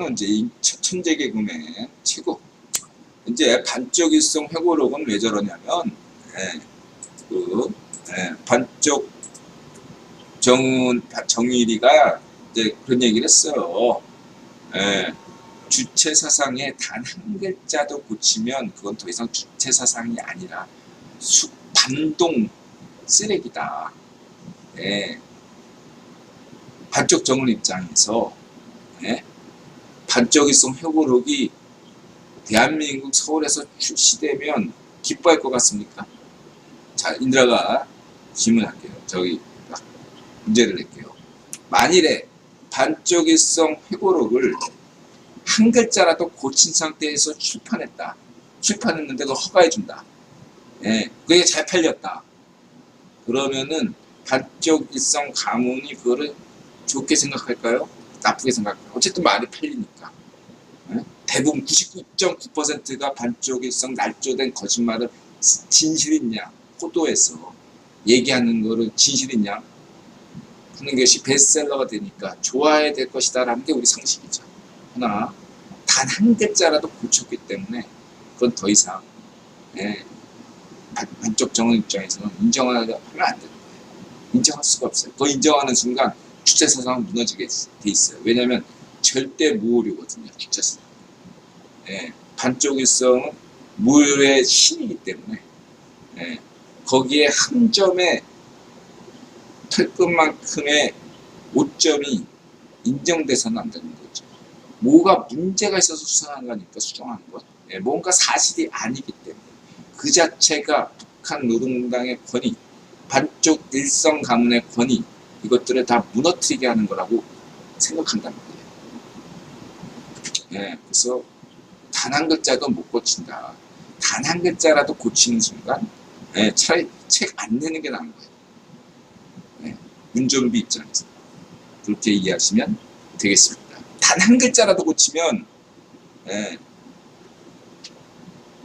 이거는 이제 이 천재 개그맨 최고. 이제 반쪽 일성 회고록은 왜 저러냐면, 예, 그, 예, 반쪽 정은, 정일이가 이제 그런 얘기를 했어요. 예, 주체 사상에 단 한 글자도 고치면 그건 더 이상 주체 사상이 아니라 수, 반동 쓰레기다. 예, 반쪽 정은 입장에서 예, 반쪽일성 회고록이 대한민국 서울에서 출시되면 기뻐할 것 같습니까? 자, 인드라가 질문할게요. 저기 막 문제를 낼게요. 만일에 반쪽일성 회고록을 한 글자라도 고친 상태에서 출판했다. 출판했는데 그걸 허가해준다. 예, 그게 잘 팔렸다. 그러면은 반쪽일성 가문이 그거를 좋게 생각할까요? 나쁘게 생각할까요? 어쨌든 말이 팔리니까. 예? 대부분 99.9%가 반쪽일성 날조된 거짓말을 진실이냐 포도해서 얘기하는 거를 진실이냐 하는 것이 베스트셀러가 되니까 좋아야 될 것이다 라는 게 우리 상식이죠. 하나 단 한 글자라도 고쳤기 때문에 그건 더 이상 예, 반- 반쪽 정원 입장에서는 인정하면 안 되는 거예요. 인정할 수가 없어요. 그거 인정하는 순간 주체사상은 무너지게 돼 있어요. 왜냐하면 절대 무오류거든요. 주체사상. 예, 반쪽일성은 무효의 신이기 때문에 예, 거기에 한 점의 털끝만큼의 오점이 인정돼서는 안 되는 거죠. 뭐가 문제가 있어서 수상한 거니까 수정하는 것. 예, 뭔가 사실이 아니기 때문에 그 자체가 북한 노동당의 권위, 반쪽 일성 가문의 권위 이것들을 다 무너뜨리게 하는 거라고 생각한다는 거예요. 예, 그래서 단 한 글자도 못 고친다. 단 한 글자라도 고치는 순간 예, 차라리 책 안 내는 게 나은 거예요. 예, 운전비 입장에서 그렇게 이해하시면 되겠습니다. 단 한 글자라도 고치면 예,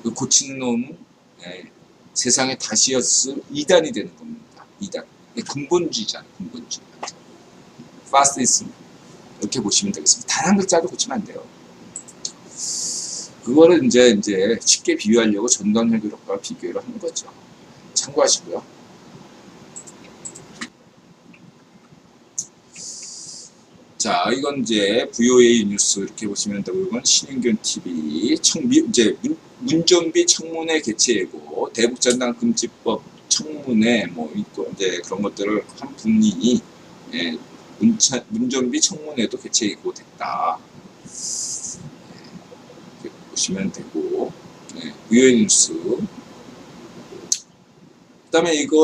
그 고치는 놈은 예, 세상에 다시였을 이단이 되는 겁니다. 이단. 예, 근본주의잖아요. 근본주의. 파스티즘 이렇게 보시면 되겠습니다. 단 한 글자도 고치면 안 돼요. 그거를 이제 이제 쉽게 비유하려고 전단 회교록과 비교를 하는 거죠. 참고하시고요. 자, 이건 이제 VOA 뉴스 이렇게 보시면 되고 이건 신윤균 TV 청 미- 이제 문, 문전비 청문회 개최고 대북전당 금지법 청문회 뭐 있고 이제 그런 것들을 한 분이 예, 문전비 청문회도 개최 예고됐다. 보시면 되고 예, VOA 뉴스. 그 다음에 이거